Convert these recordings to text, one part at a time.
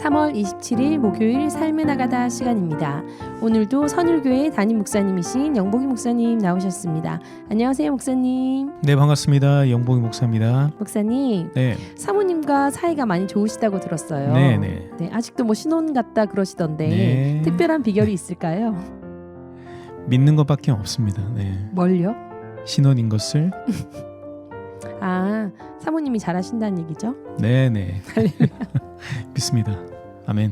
3월 27일 목요일 삶에 나가다 시간입니다. 오늘도 선율교회 담임 목사님이신 영복이 목사님 나오셨습니다. 안녕하세요, 목사님. 네 반갑습니다. 영봉이 목사입니다. 목사님, 네, 사모님과 사이가 많이 좋으시다고 들었어요. 네, 네. 네, 아직도 뭐 신혼 같다 그러시던데 네. 특별한 비결이 있을까요? 믿는 것밖에 없습니다. 네, 뭘요? 신혼인 것을 아, 사모님이 잘하신다는 얘기죠? 네, 네 믿습니다. 아멘.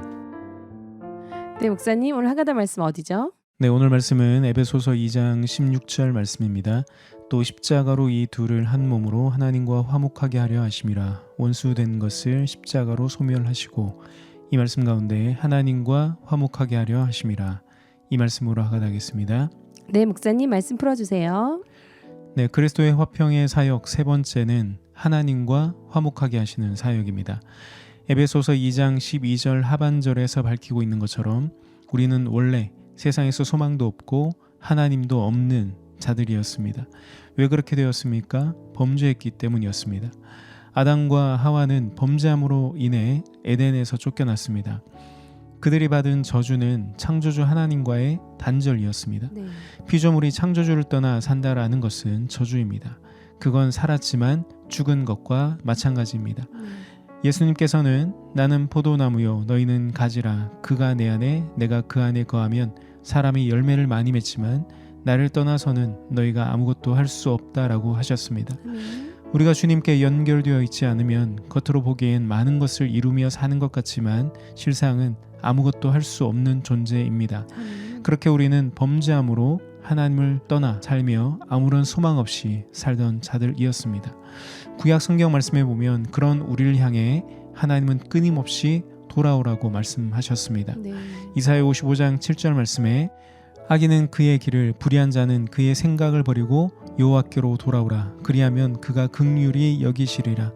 네, 목사님 오늘 하가다 말씀 어디죠? 네 오늘 말씀은 에베소서 2장 16절 말씀입니다. 또 십자가로 이 둘을 한 몸으로 하나님과 화목하게 하려 하심이라 원수된 것을 십자가로 소멸하시고 이 말씀 가운데 하나님과 화목하게 하려 하심이라 이 말씀으로 하가다겠습니다. 네, 목사님 말씀 풀어주세요. 네, 그리스도의 화평의 사역 세 번째는 하나님과 화목하게 하시는 사역입니다. 에베소서 2장 12절 하반절에서 밝히고 있는 것처럼 우리는 원래 세상에서 소망도 없고 하나님도 없는 자들이었습니다. 왜 그렇게 되었습니까? 범죄했기 때문이었습니다. 아담과 하와는 범죄함으로 인해 에덴에서 쫓겨났습니다. 그들이 받은 저주는 창조주 하나님과의 단절이었습니다. 네. 피조물이 창조주를 떠나 산다라는 것은 저주입니다. 그건 살았지만 죽은 것과 마찬가지입니다. 음, 예수님께서는 나는 포도나무요 너희는 가지라 그가 내 안에 내가 그 안에 거하면 사람이 열매를 많이 맺지만 나를 떠나서는 너희가 아무것도 할 수 없다라고 하셨습니다. 아멘. 우리가 주님께 연결되어 있지 않으면 겉으로 보기엔 많은 것을 이루며 사는 것 같지만 실상은 아무것도 할 수 없는 존재입니다. 그렇게 우리는 범죄함으로 하나님을 떠나 살며 아무런 소망 없이 살던 자들이었습니다. 구약 성경 말씀에 보면 그런 우리를 향해 하나님은 끊임없이 돌아오라고 말씀하셨습니다. 네. 이사야 55장 7절 말씀에 악인은 그의 길을 불의한 자는 그의 생각을 버리고 여호와께로 돌아오라 그리하면 그가 극률이 여기시리라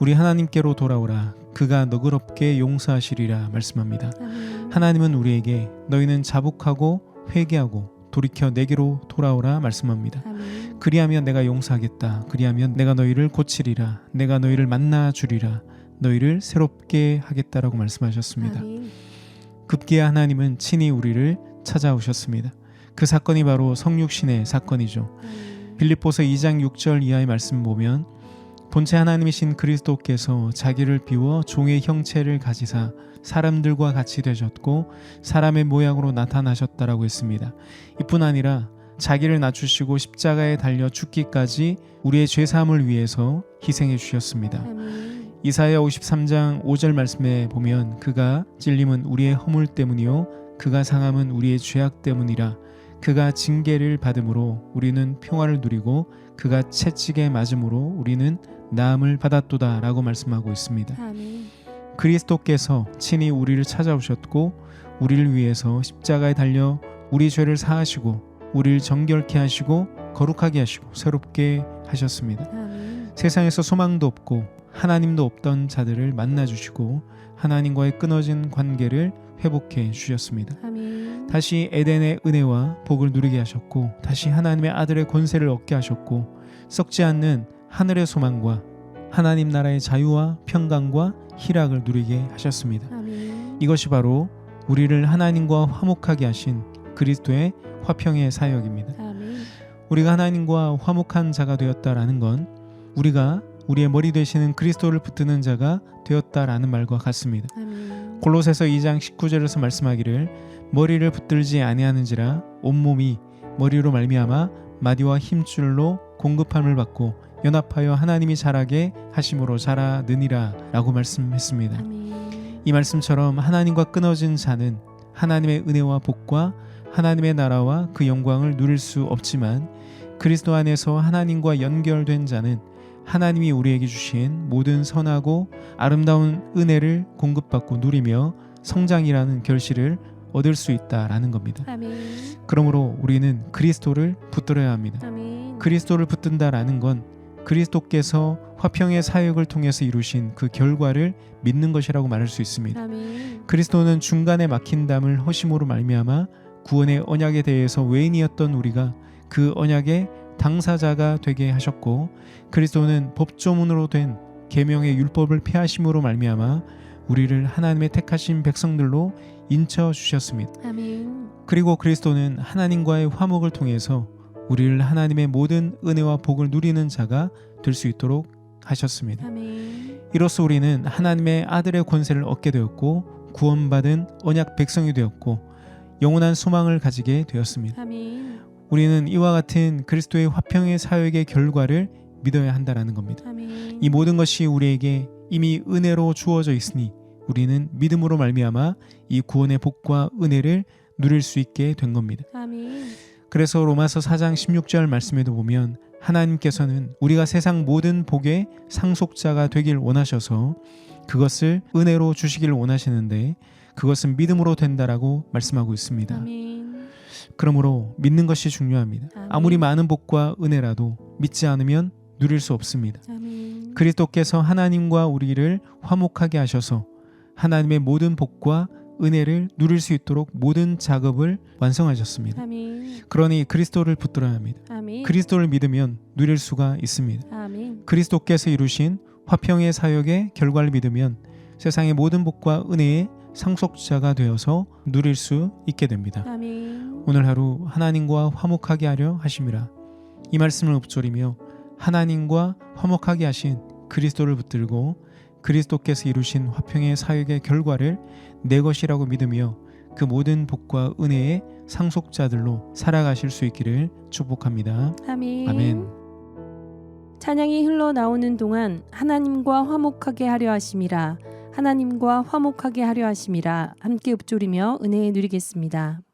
우리 하나님께로 돌아오라 그가 너그럽게 용서하시리라 말씀합니다. 아멘. 하나님은 우리에게 너희는 자복하고 회개하고 돌이켜 내게로 돌아오라 말씀합니다. 아멘. 그리하면 내가 용서하겠다. 그리하면 내가 너희를 고치리라. 내가 너희를 만나 주리라. 너희를 새롭게 하겠다라고 말씀하셨습니다. 아멘. 급기야 하나님은 친히 우리를 찾아오셨습니다. 그 사건이 바로 성육신의 사건이죠. 빌립보서 2장 6절 이하의 말씀 보면 본체 하나님이신 그리스도께서 자기를 비워 종의 형체를 가지사 사람들과 같이 되셨고 사람의 모양으로 나타나셨다라고 했습니다. 이뿐 아니라 자기를 낮추시고 십자가에 달려 죽기까지 우리의 죄 사함을 위해서 희생해 주셨습니다. 아멘. 이사야 53장 5절 말씀에 보면 그가 찔림은 우리의 허물 때문이요 그가 상함은 우리의 죄악 때문이라 그가 징계를 받음으로 우리는 평화를 누리고 그가 채찍에 맞음으로 우리는 나음을 받았도다라고 말씀하고 있습니다. 아멘. 그리스도께서 친히 우리를 찾아오셨고 우리를 위해서 십자가에 달려 우리 죄를 사하시고 우리를 정결케 하시고 거룩하게 하시고 새롭게 하셨습니다. 아멘. 세상에서 소망도 없고 하나님도 없던 자들을 만나 주시고 하나님과의 끊어진 관계를 회복해 주셨습니다. 아멘. 다시 에덴의 은혜와 복을 누리게 하셨고 다시 하나님의 아들의 권세를 얻게 하셨고 썩지 않는 하늘의 소망과 하나님 나라의 자유와 평강과 희락을 누리게 하셨습니다. 아멘. 이것이 바로 우리를 하나님과 화목하게 하신 그리스도의 화평의 사역입니다. 아멘. 우리가 하나님과 화목한 자가 되었다라는 건 우리가 우리의 머리 되시는 그리스도를 붙드는 자가 되었다라는 말과 같습니다. 아멘. 골로새서 2장 19절에서 말씀하기를 머리를 붙들지 아니하는지라 온몸이 머리로 말미암아 마디와 힘줄로 공급함을 받고 연합하여 하나님이 자라게 하심으로 자라느니라라고 말씀했습니다. 아멘. 이 말씀처럼 하나님과 끊어진 자는 하나님의 은혜와 복과 하나님의 나라와 그 영광을 누릴 수 없지만 그리스도 안에서 하나님과 연결된 자는 하나님이 우리에게 주신 모든 선하고 아름다운 은혜를 공급받고 누리며 성장이라는 결실을 얻을 수 있다라는 겁니다. 아멘. 그러므로 우리는 그리스도를 붙들어야 합니다. 아멘. 그리스도를 붙든다라는 건 그리스도께서 화평의 사역을 통해서 이루신 그 결과를 믿는 것이라고 말할 수 있습니다. 아멘. 그리스도는 중간에 막힌 담을 허심으로 말미암아 구원의 언약에 대해서 외인이었던 우리가 그 언약의 당사자가 되게 하셨고 그리스도는 법조문으로 된 계명의 율법을 폐하심으로 말미암아 우리를 하나님의 택하신 백성들로 인쳐 주셨습니다. 아멘. 그리고 그리스도는 하나님과의 화목을 통해서 우리를 하나님의 모든 은혜와 복을 누리는 자가 될 수 있도록 하셨습니다. 아멘. 이로써 우리는 하나님의 아들의 권세를 얻게 되었고 구원받은 언약 백성이 되었고 영원한 소망을 가지게 되었습니다. 아멘. 우리는 이와 같은 그리스도의 화평의 사역의 결과를 믿어야 한다라는 겁니다. 아멘. 이 모든 것이 우리에게 이미 은혜로 주어져 있으니 우리는 믿음으로 말미암아 이 구원의 복과 은혜를 누릴 수 있게 된 겁니다. 아멘. 그래서 로마서 4장 16절 말씀에도 보면 하나님께서는 우리가 세상 모든 복의 상속자가 되길 원하셔서 그것을 은혜로 주시길 원하시는데 그것은 믿음으로 된다라고 말씀하고 있습니다. 아멘. 그러므로 믿는 것이 중요합니다. 아멘. 아무리 많은 복과 은혜라도 믿지 않으면 누릴 수 없습니다. 아멘. 그리스도께서 하나님과 우리를 화목하게 하셔서 하나님의 모든 복과 은혜를 누릴 수 있도록 모든 작업을 완성하셨습니다. 아멘. 그러니 그리스도를 붙들어야 합니다. 아멘. 그리스도를 믿으면 누릴 수가 있습니다. 아멘. 그리스도께서 이루신 화평의 사역의 결과를 믿으면 세상의 모든 복과 은혜의 상속자가 되어서 누릴 수 있게 됩니다. 아멘. 오늘 하루 하나님과 화목하게 하려 하심이라. 이 말씀을 읊조리며 하나님과 화목하게 하신 그리스도를 붙들고 그리스도께서 이루신 화평의 사역의 결과를 내 것이라고 믿으며 그 모든 복과 은혜의 상속자들로 살아가실 수 있기를 축복합니다. 아멘. 아멘. 찬양이 흘러나오는 동안 하나님과 화목하게 하려 하심이라 하나님과 화목하게 하려 하심이라 함께 읊조리며 은혜 누리겠습니다.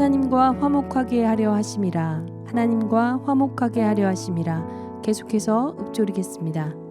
하나님과 화목하게 하려 하심이라 하나님과 화목하게 하려 하심이라 계속해서 읊조리겠습니다.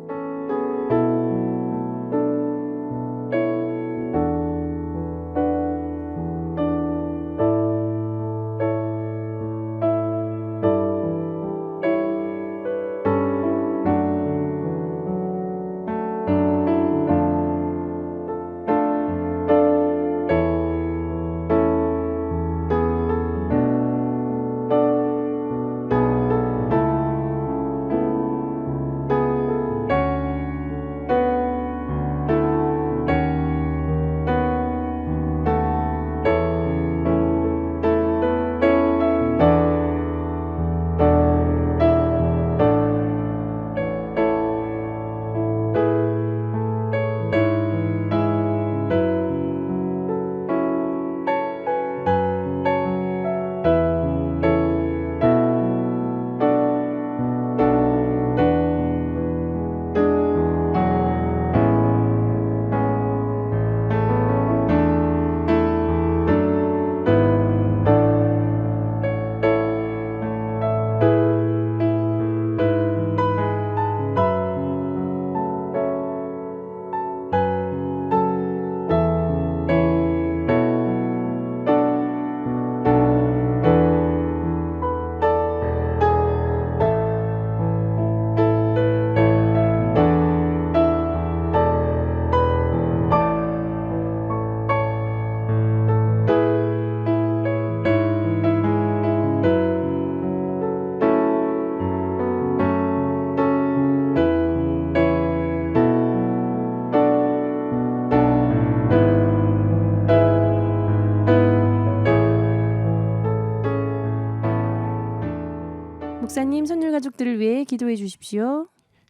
가족들을 위해 기도해 주십시오.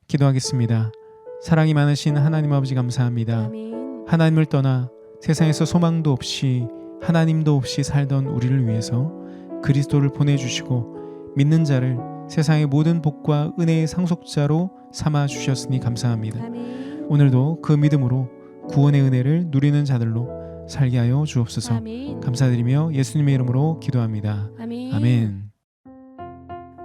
기도하겠습니다. 사랑이 많으신 하나님 아버지 감사합니다. 아멘. 하나님을 떠나 세상에서 소망도 없이 하나님도 없이 살던 우리를 위해서 그리스도를 보내주시고 믿는 자를 세상의 모든 복과 은혜의 상속자로 삼아 주셨으니 감사합니다. 아멘. 오늘도 그 믿음으로 구원의 은혜를 누리는 자들로 살게 하여 주옵소서. 아멘. 감사드리며 예수님의 이름으로 기도합니다. 아멘. 아멘.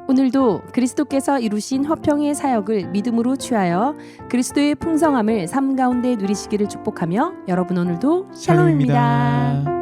오늘도 그리스도께서 이루신 화평의 사역을 믿음으로 취하여 그리스도의 풍성함을 삶 가운데 누리시기를 축복하며 여러분 오늘도 샬롬입니다. 샬롬입니다.